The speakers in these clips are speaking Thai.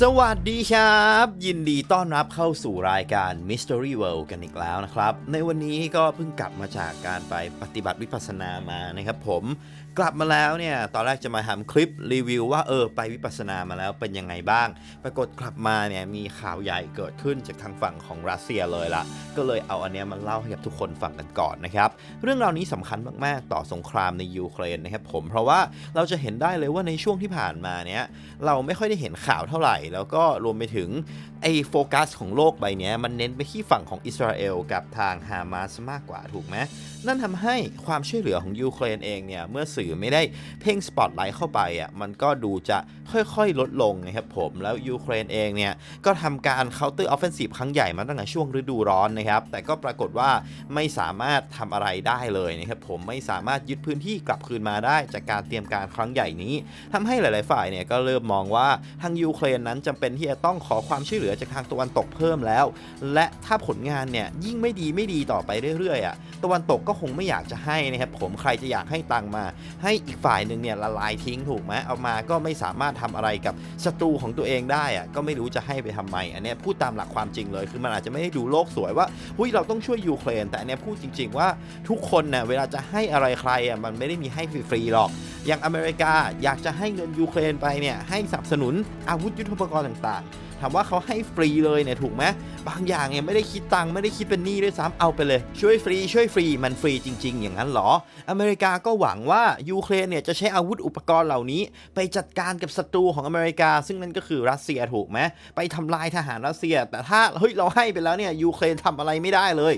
สวัสดีครับ ยินดีต้อนรับเข้าสู่รายการ Mystery World กันอีกแล้วนะครับ ในวันนี้ก็เพิ่งกลับมาจากการไปปฏิบัติวิปัสสนามานะครับผม กลับมาแล้วเนี่ย ตอนแรกจะมาทำคลิปรีวิวว่าเออไปวิปัสสนามาแล้วเป็นยังไงบ้าง ปรากฏกลับมาเนี่ยมีข่าวใหญ่เกิดขึ้นจากทางฝั่งของรัสเซียเลยล่ะก็เลยเอาอันเนี้ยมาเล่าให้กับทุกคนฟังกันก่อนนะครับ เรื่องราวนี้สำคัญมาก ๆ ต่อสงครามในยูเครนนะครับผม เพราะว่าเราจะเห็นได้เลยว่าในช่วงที่ผ่านมาเนี้ยเราไม่ค่อยได้เห็นข่าวเท่าไหร่ แล้วก็รวมไปถึงไอ้โฟกัสของโลกใบนี้มันเน้นไปที่ฝั่งของอิสราเอลกับทางฮามาสมากกว่าถูกไหม นั่นทำให้ความช่วยเหลือของยูเครนเองเนี่ยเมื่อสื่อไม่ได้เพ่งสปอตไลท์เข้าไปอะมันก็ดูจะค่อยๆ ลดลงนะครับผมแล้วยูเครนเองเนี่ยก็ทำการ counter offensive ครั้งใหญ่มาตั้งแต่ช่วงฤดูร้อนนะครับแต่ก็ปรากฏว่าไม่สามารถทำอะไรได้เลยนะครับผมไม่สามารถยึดพื้นที่กลับคืนมาได้จากการเตรียมการครั้งใหญ่นี้ทำให้หลาย ๆ ฝ่ายเนี่ยก็เริ่มมองว่าทางยูเครนนั้นจำเป็นที่จะต้องขอความช่วยเหลือจากทางตะวันตกเพิ่มแล้ว และถ้าผลงานเนี่ยยิ่งไม่ดีไม่ดีต่อไปเรื่อยๆอะตะวันตกก็็คงไม่อยากจะให้นะครับผมใครจะอยากให้ตังมา ให้อีกฝ่ายหนึ่งเนี่ยละลายทิ้งถูกไหมเอามาก็ไม่สามารถทำอะไรกับศัตรูของตัวเองได้อะก็ไม่รู้จะให้ไปทำไมอันนี้พูดตามหลักความจริงเลยคือมันอาจจะไม่ได้ดูโลกสวยว่าหุ้ยเราต้องช่วยยูเครน แต่อันนี้พูดจริง ๆ ว่าทุกคนเนี่ยเวลาจะให้อะไรใครอะมันไม่ได้มีให้ฟรีๆหรอกอย่างอเมริกาอยากจะให้เงินยูเครนไปเนี่ยให้สนับสนุนอาวุธยุทโธปกรณ์ต่างๆ ถามว่าเขาให้ฟรีเลยเนี่ยถูกไหมบางอย่างเนี่ยไม่ได้คิดตังค์ไม่ได้คิดเป็นหนี้ด้วยซ้ำเอาไปเลย ช่วยฟรี ช่วยฟรีมันฟรีจริง ๆ อย่างนั้นเหรอ อเมริกาก็หวังว่ายูเครนเนี่ยจะใช้อาวุธอุปกรณ์เหล่านี้ ไปจัดการกับศัตรูของอเมริกา ซึ่งนั่นก็คือรัสเซียถูกไหมไปทำลายทหารรัสเซีย แต่ถ้าเฮ้ยเราให้ไปแล้วเนี่ยยูเครนทำอะไรไม่ได้เลย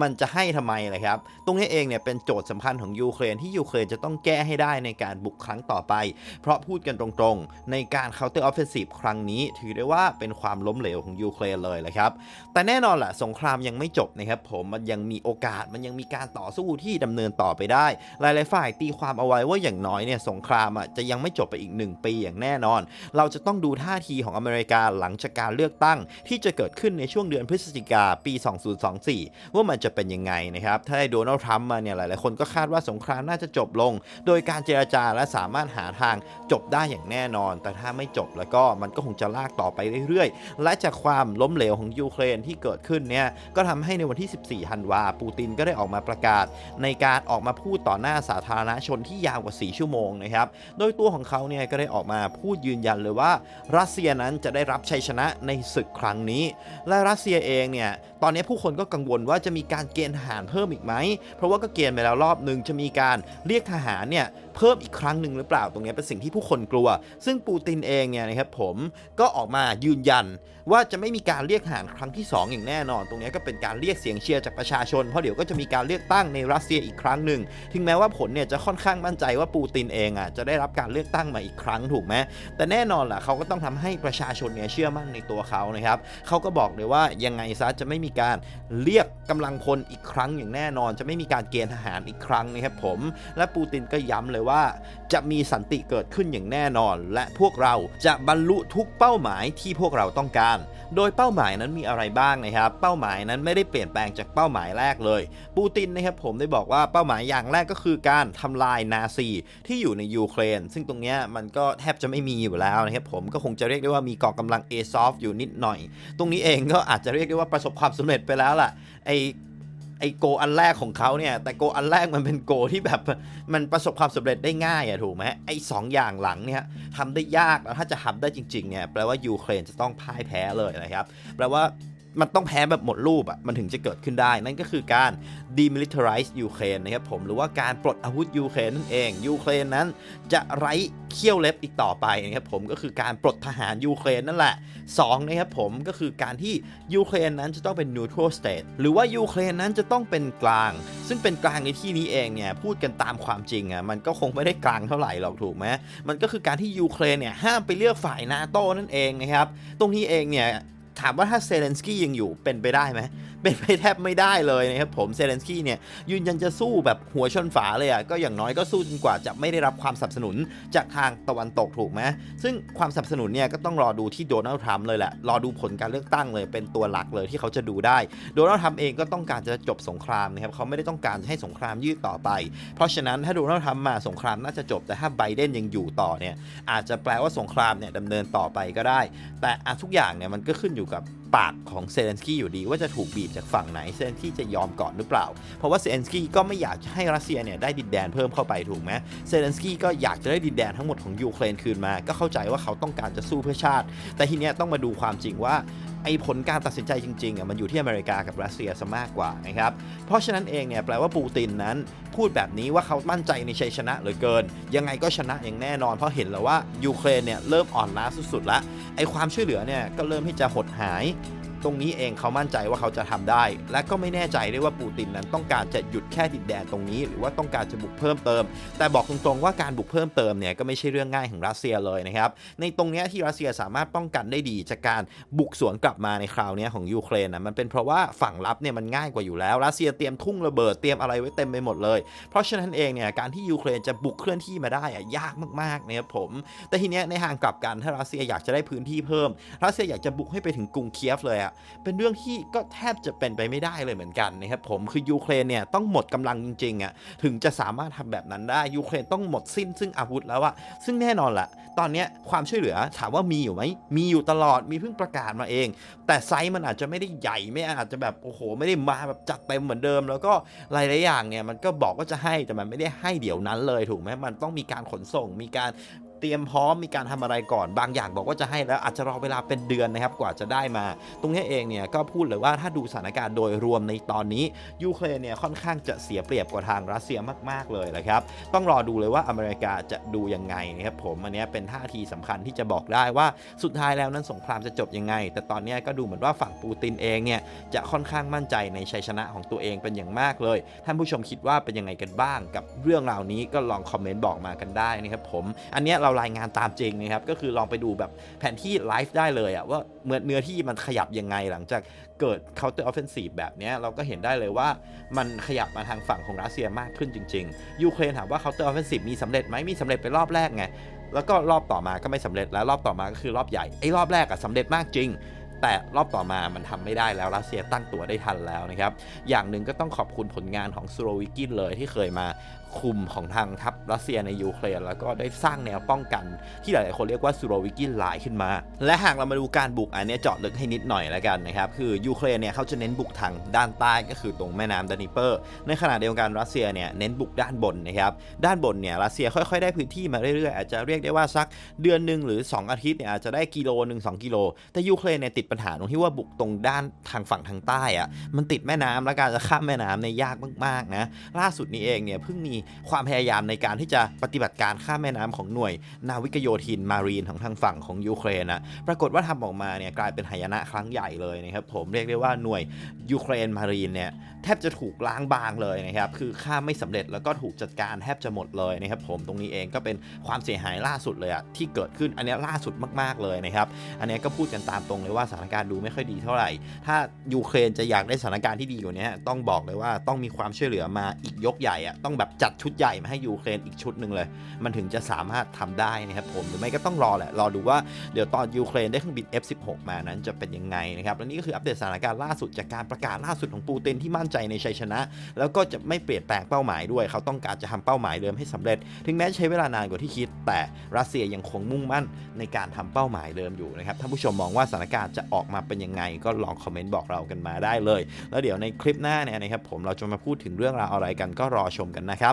มันจะให้ทำไมเลยครับตรงนี้เองเนี่ยเป็นโจทย์สำคัญของยูเครนที่ยูเครนจะต้องแก้ให้ได้ในการบุกครั้งต่อไป เพราะพูดกันตรงๆ ในการ counter offensive ครั้งนี้ ถือได้ว่าเป็นความล้มเหลวของยูเครนเลยเลยครับ แต่แน่นอนแหละสงครามยังไม่จบนะครับผมมันยังมีโอกาสมันยังมีการต่อสู้ที่ดำเนินต่อไปได้ หลายๆฝ่ายตีความเอาไว้ว่าอย่างน้อยเนี่ยสงครามอะจะยังไม่จบไปอีก 1 ปีอย่างแน่นอน เราจะต้องดูท่าทีของอเมริกาหลังจากการเลือกตั้ง ที่จะเกิดขึ้นในช่วงเดือนพฤศจิกาปี 2024 ว่ามันจะเป็นยังไงนะครับ ถ้าได้โดนัลด์ทรัมป์มาเนี่ยหลายๆคนก็คาดว่าสงครามน่าจะจบลง โดยการเจรจาและสามารถหาทางจบได้อย่างแน่นอน แต่ถ้าไม่จบแล้วก็มันก็คงจะลากต่อไปเรื่อยๆ และจากความล้มเหลวของยูเครนที่เกิดขึ้นเนี่ยก็ทำให้ในวันที่ 14ธันวาปูตินก็ได้ออกมาประกาศ ในการออกมาพูดต่อหน้าสาธารณชนที่ยาวกว่า 4 ชั่วโมงนะครับ โดยตัวของเขาเนี่ยก็ได้ออกมาพูดยืนยันเลยว่า รัสเซียนั้นจะได้รับชัยชนะในศึกครั้งนี้ และรัสเซียเองเนี่ยตอนนี้ผู้คนก็กังวลว่าจะมีการเกณฑ์ทหารเพิ่มอีกไหม เพราะว่าก็เกณฑ์ไปแล้วรอบหนึ่งจะมีการเรียกทหารเนี่ย เพิ่มอีกครั้งหนึ่งหรือเปล่าตรงนี้เป็นสิ่งที่ผู้คนกลัว ซึ่งปูตินเองเนี่ยนะครับผมก็ออกมายืนยันว่าจะไม่มีการเรียกหารครั้งที่ 2 อย่างแน่นอน ตรงนี้ก็เป็นการเรียกเสียงเชียร์จากประชาชน เพราะเดี๋ยวก็จะมีการเลือกตั้งในรัสเซียอีกครั้งหนึ่ง ถึงแม้ว่าผลเนี่ยจะค่อนข้างมั่นใจว่าปูตินเองอะจะได้รับการเลือกตั้งมาอีกครั้งถูกไหมแต่แน่นอนล่ะเขาก็ต้องทำให้ประชาชนเนี่ยเชื่อมั่นในตัวเขานะครับเขาก็บอกเลยว่ายังไงซะจะไม่มีการเรียกกำลังพลอีกครั้งอย่างแน่นอน จะไม่มีการเกณฑ์ทหารอีกครั้งนะครับผม และปูตินก็ย้ำเลยว่าจะมีสันติเกิดขึ้นอย่างแน่นอน และพวกเราจะบรรลุทุกเป้าหมายที่พวกเราต้องการ โดยเป้าหมายนั้นมีอะไรบ้างนะครับ เป้าหมายนั้นไม่ได้เปลี่ยนแปลงจากเป้าหมายแรกเลย ปูตินนะครับผมได้บอกว่าเป้าหมายอย่างแรกก็คือการทำลายนาซีที่อยู่ในยูเครน ซึ่งตรงนี้มันก็แทบจะไม่มีอยู่แล้วนะครับผมก็คงจะเรียกได้ว่ามีกองกำลังเอซอฟอยู่นิดหน่อย ตรงนี้เองก็อาจจะเรียกได้ว่าประสบความสำเร็จไปแล้วล่ะไอ ไอโกอันแรกของเขาเนี่ย แต่โกอันแรกมันเป็นโกที่แบบมันประสบความสำเร็จได้ง่ายอะถูกไหมไอสองอย่างหลังเนี่ยทำได้ยากแล้วถ้าจะทำได้จริงๆเนี่ยแปลว่ายูเครนจะต้องพ่ายแพ้เลยนะครับแปลว่า มันต้องแพ้แบบหมดรูปอะมันถึงจะเกิดขึ้นได้ นั่นก็คือการ demilitarize ยูเครนนะครับผม หรือว่าการปลดอาวุธยูเครนนั่นเอง ยูเครนนั้นจะไร้เขี้ยวเล็บอีกต่อไปนะครับผม ก็คือการปลดทหารยูเครนนั่นแหละ2นะครับผม ก็คือการที่ยูเครนนั้นจะต้องเป็น neutral state หรือว่ายูเครนนั้นจะต้องเป็นกลาง ซึ่งเป็นกลางในที่นี้เองเนี่ย พูดกันตามความจริงอะ มันก็คงไม่ได้กลางเท่าไหร่หรอกถูกไหมมันก็คือการที่ยูเครนเนี่ยห้ามไปเลือกฝ่ายนาโต้นั่นเองนะครับ ตรงนี้เองเนี่ย ถามว่าถ้าเซเลนสกี้ยังอยู่เป็นไปได้ไหมเป็นไปแทบไม่ได้เลยนะครับผมเซเลนสกี้เนี่ยยืนยันจะสู้แบบหัวชนฝาเลยอะก็อย่างน้อยก็สู้จนกว่าจะไม่ได้รับความสนับสนุนจากทางตะวันตกถูกไหมซึ่งความสนับสนุนเนี่ยก็ต้องรอดูที่โดนัลด์ทรัมป์เลยแหละรอดูผลการเลือกตั้งเลยเป็นตัวหลักเลยที่เขาจะดูได้โดนัลด์ทรัมป์เองก็ต้องการจะจบสงครามนะครับเขาไม่ได้ต้องการให้สงครามยืดต่อไป เพราะฉะนั้นถ้าโดนัลด์ทรัมป์มาสงครามน่าจะจบแต่ถ้าไบเดนยังอยู่ต่อเนี่ยอาจจะแปลว่าสงครามเนี่ยดำเนินต่อไปก็ได้ แต่ทุกอย่างเนี่ยมันก็ขึ้นอยู่กับ ปากของเซเลนสกี้อยู่ดีว่าจะถูกบีบจากฝั่งไหนเซเลนสกี้จะยอมก่อนหรือเปล่า เพราะว่าเซเลนสกี้ก็ไม่อยากจะให้รัสเซียเนี่ยได้ดินแดนเพิ่มเข้าไปถูกไหมเซเลนสกี้ก็อยากจะได้ดินแดนทั้งหมดของยูเครนคืนมา ก็เข้าใจว่าเขาต้องการจะสู้เพื่อชาติ แต่ทีเนี้ยต้องมาดูความจริงว่า ไอ้ผลการตัดสินใจจริงๆอะมันอยู่ที่อเมริกากับรัสเซียซะมากกว่านะครับ เพราะฉะนั้นเองเนี่ยแปลว่าปูตินนั้นพูดแบบนี้ว่าเขามั่นใจในชัยชนะเหลือเกิน ยังไงก็ชนะอย่างแน่นอน เพราะเห็นแล้วว่ายูเครนเนี่ยเริ่มอ่อนล้าสุดๆละไอ้ความช่วยเหลือเนี่ยก็เริ่มที่จะหดหาย รงนี้เองเขามั่นใจว่าเขาจะทำได้ และก็ไม่แน่ใจด้วยว่าปูตินนั้นต้องการจะหยุดแค่ดินแดนตรงนี้ หรือว่าต้องการจะบุกเพิ่มเติม แต่บอกตรงๆว่าการบุกเพิ่มเติมเนี่ยก็ไม่ใช่เรื่องง่ายของรัสเซียเลยนะครับในตรงนี้ที่รัสเซียสามารถป้องกันได้ดีจากการบุกสวนกลับมาในคราวนี้ของยูเครนนะมันเป็นเพราะว่าฝั่งรับเนี่ยมันง่ายกว่าอยู่แล้วรัสเซียเตรียมทุ่งระเบิดเตรียมอะไรไว้เต็มไปหมดเลย เพราะฉะนั้นเองเนี่ยการที่ยูเครนจะบุกเคลื่อนที่มาได้อะยากมากๆนะครับผม แต่ทีเนี้ยในทางกลับกันถ้ารัสเซียอยากจะได้พื้นที่เพิ่มรัสเซียอยากจะบุกให้ไปถึงกรุงเคียฟเลยอะเป็นเรื่องที่ก็แทบจะเป็นไปไม่ได้เลยเหมือนกันนะครับผมคือยูเครนเนี่ยต้องหมดกำลังจริงๆอะถึงจะสามารถทำแบบนั้นได้ยูเครนต้องหมดสิ้นซึ่งอาวุธแล้วอะซึ่งแน่นอนละตอนนี้ความช่วยเหลือถามว่ามีอยู่ไหมมีอยู่ตลอดมีเพิ่งประกาศมาเอง แต่ไซส์มันอาจจะไม่ได้ใหญ่ไม่อาจจะแบบโอ้โห ไม่ได้มาแบบจัดเต็มเหมือนเดิม แล้วก็หลายๆอย่างเนี่ยมันก็บอกว่าจะให้แต่มันไม่ได้ให้เดี๋ยวนั้นเลยถูกไหมมันต้องมีการขนส่งมีการ เตรียมพร้อมมีการทำอะไรก่อน บางอย่างบอกว่าจะให้แล้วอาจจะรอเวลาเป็นเดือนนะครับกว่าจะได้มา ตรงนี้เองเนี่ยก็พูดเลยว่าถ้าดูสถานการณ์โดยรวมในตอนนี้ยูเครนเนี่ยค่อนข้างจะเสียเปรียบกว่าทางรัสเซียมาก ๆเลยนะครับต้องรอดูเลยว่าอเมริกาจะดูยังไงนะครับผมอันนี้เป็นท่าทีสำคัญที่จะบอกได้ว่าสุดท้ายแล้วนั้นสงครามจะจบยังไง แต่ตอนนี้ก็ดูเหมือนว่าฝั่งปูตินเองเนี่ยจะค่อนข้างมั่นใจในชัยชนะของตัวเองเป็นอย่างมากเลย ท่านผู้ชมคิดว่าเป็นยังไงกันบ้าง กับเรื่องราวนี้ก็ลองคอมเมนต์บอกมากันได้นะครับผมอันนี้ยเรารายงานตามจริงนะครับก็คือลองไปดูแบบแผนที่ไลฟ์ได้เลยอะว่าเมื่อเนื้อที่มันขยับยังไงหลังจากเกิด counter offensive แบบนี้เราก็เห็นได้เลยว่ามันขยับมาทางฝั่งของรัสเซียมากขึ้นจริงๆ ยูเครนถามว่า counter offensive มีสำเร็จไหมมีสำเร็จไปรอบแรกไงแล้วก็รอบต่อมาก็ไม่สำเร็จแล้วรอบต่อมาก็คือรอบใหญ่ไอ้รอบแรกอะสำเร็จมากจริง แต่รอบต่อมามันทำไม่ได้แล้วรัสเซียตั้งตัวได้ทันแล้วนะครับ อย่างหนึ่งก็ต้องขอบคุณผลงานของซูโรวิกินเลยที่เคยมาคุมของทางทัพรัสเซียในยูเครนแล้วก็ได้สร้างแนวป้องกัน ที่หลาย ๆ คนเรียกว่าซูโรวิกินไลน์ขึ้นมา และหากเรามาดูการบุกอันนี้เจาะลึกให้นิดหน่อยแล้วกันนะครับ คือยูเครนเนี่ยเขาจะเน้นบุกทางด้านใต้ก็คือตรงแม่น้ำดานิเปอร์ ในขณะเดียวกันรัสเซียเนี่ยเน้นบุกด้านบนนะครับ ด้านบนเนี่ยรัสเซียค่อย ๆ ได้พื้นที่มาเรื่อย ๆ อาจจะเรียกได้ว่าสักเดือนหนึ่งหรือ 2 อาทิตย์เนี่ยอาจจะได้กิโลหนึ่งสกิโล แต่ยูเครนเนี่ยติดปัญหาตรงที่ว่าบุกตรงด้านทางฝั่งทางใต้อะมันติดแม่น้ำและการจะข้ามแม่น้ำในยยากมาก ๆ นะ ล่าสุดนี้เองเนี่ยเพิ่งมีความพยายามในการที่จะปฏิบัติการข้ามแม่น้ำของหน่วย นาวิกโยธินมารีนของทางฝั่งของยูเครนนะปรากฏว่าทำออกมาเนี่ยกลายเป็นหายนะครั้งใหญ่เลยนะครับผมเรียกได้ว่าหน่วยยูเครนมารีนเนี่ยแทบจะถูกล้างบางเลยนะครับคือข้ามไม่สำเร็จแล้วก็ถูกจัดการแทบจะหมดเลยนะครับผมตรงนี้เองก็เป็นความเสียหายล่าสุดเลยอะที่เกิดขึ้นอันนี้ล่าสุดมาก ๆเลยนะครับอันนี้ก็พูดกันตามตรงเลยว่าสถานการณ์ดูไม่ค่อยดีเท่าไหร่ ถ้ายูเครนจะอยากได้สถานการณ์ที่ดีกว่านี้ต้องบอกเลยว่าต้องมีความช่วยเหลือมาอีกยกใหญ่อะต้องแบบจัดชุดใหญ่มาให้ยูเครนอีกชุดหนึ่งเลย มันถึงจะสามารถทำได้นะครับผมหรือไม่ก็ต้องรอแหละรอดูว่าเดี๋ยวตอนยูเครนได้เครื่องบิน F16 มานั้นจะเป็นยังไงนะครับและนี่ก็คืออัปเดตสถานการณ์ล่าสุดจากการประกาศล่าสุดของปูตินที่มั่นใจในชัยชนะ แล้วก็จะไม่เปลี่ยนแปลงเป้าหมายด้วย เขาต้องการจะทำเป้าหมายเดิมให้สำเร็จ ถึงแม้ใช้เวลานานกว่าที่คิด แต่รัสเซียยังคงมุ่งมั่นในการทำเป้าหมายเดิมอยู่นะครับท่านผู้ชมมองว่าสถานการณ์จะออกมาเป็นยังไง ก็ลองคอมเมนต์บอกเรากันมาได้เลย แล้วเดี๋ยวในคลิปหน้าเนี่ยนะครับผมเราจะมาพูดถึงเรื่องราวอะไรกันก็รอชมกันนะครับ